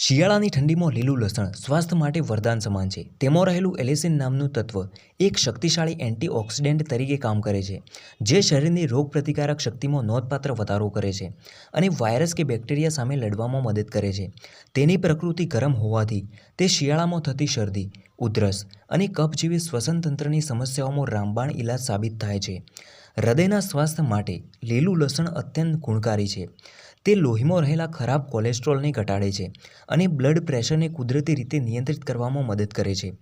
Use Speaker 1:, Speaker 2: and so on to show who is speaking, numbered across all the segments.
Speaker 1: શિયાળાની ઠંડીમાં લીલું લસણ સ્વાસ્થ્ય માટે વરદાન સમાન છે. તેમાં રહેલું એલેસિન નામનું તત્વ એક શક્તિશાળી એન્ટીઓક્સિડન્ટ તરીકે કામ કરે છે, જે શરીરની રોગપ્રતિકારક શક્તિમાં નોંધપાત્ર વધારો કરે છે અને વાયરસ કે બેક્ટેરિયા સામે લડવામાં મદદ કરે છે. તેની પ્રકૃતિ ગરમ હોવાથી તે શિયાળામાં થતી શરદી, ઉધરસ અને કફ જેવી શ્વસન તંત્રની સમસ્યાઓમાં રામબાણ ઇલાજ સાબિત થાય છે. હૃદયના સ્વાસ્થ્ય માટે લીલું લસણ અત્યંત ગુણકારી છે. તે લોહીમાં રહેલા ખરાબ કોલેસ્ટ્રોલને ઘટાડે છે અને બ્લડ પ્રેશરને કુદરતી રીતે નિયંત્રિત કરવામાં મદદ કરે છે.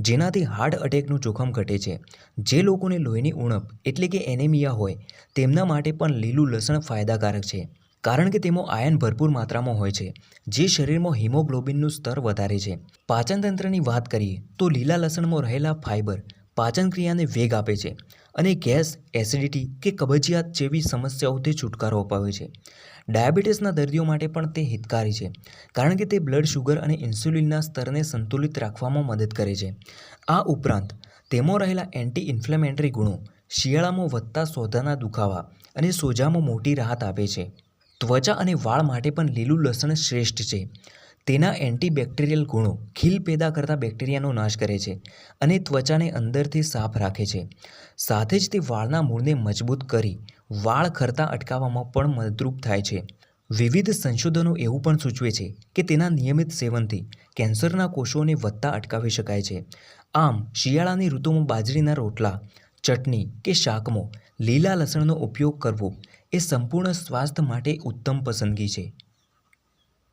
Speaker 1: જેનાથી હાર્ટ અટેકનું જોખમ ઘટે છે. જે લોકોને લોહીની ઉણપ એટલે કે એનેમિયા હોય, તેમના માટે પણ લીલું લસણ ફાયદાકારક છે, કારણ કે તેમાં આયન ભરપૂર માત્રામાં હોય છે, જે શરીરમાં હિમોગ્લોબિનનું સ્તર વધારે છે. પાચનતંત્રની વાત કરીએ તો લીલા લસણમાં રહેલા ફાઇબર પાચન ક્રિયાને વેગ આપે છે અને ગેસ, એસિડિટી કે કબજિયાત જેવી સમસ્યાઓથી છુટકારો અપાવે છે. ડાયાબિટીસના દર્દીઓ માટે પણ તે હિતકારી છે, કારણ કે તે બ્લડ શુગર અને ઇન્સ્યુલિનના સ્તરને સંતુલિત રાખવામાં મદદ કરે છે. આ ઉપરાંત, તેમાં રહેલા એન્ટી ઇન્ફ્લેમેટરી ગુણો, શિયાળામાં વધતા સોધાના દુખાવા અને સોજામાં મોટી રાહત આપે છે. ત્વચા અને વાળ માટે પણ લીલું લસણ શ્રેષ્ઠ છે. તેના એન્ટીબેક્ટેરિયલ ગુણો ખીલ પેદા કરતા બેક્ટેરિયાનો નાશ કરે છે અને ત્વચાને અંદરથી સાફ રાખે છે. સાથે જ તે વાળના મૂળને મજબૂત કરી વાળ ખરતા અટકાવવામાં પણ મદદરૂપ થાય છે. વિવિધ સંશોધનો એવું પણ સૂચવે છે કે તેના નિયમિત સેવનથી કેન્સરના કોષોને વધતા અટકાવી શકાય છે. આમ, શિયાળાની ઋતુમાં બાજરીના રોટલા, ચટણી કે શાકમાં લીલા લસણનો ઉપયોગ કરવો એ સંપૂર્ણ સ્વાસ્થ્ય માટે ઉત્તમ પસંદગી છે.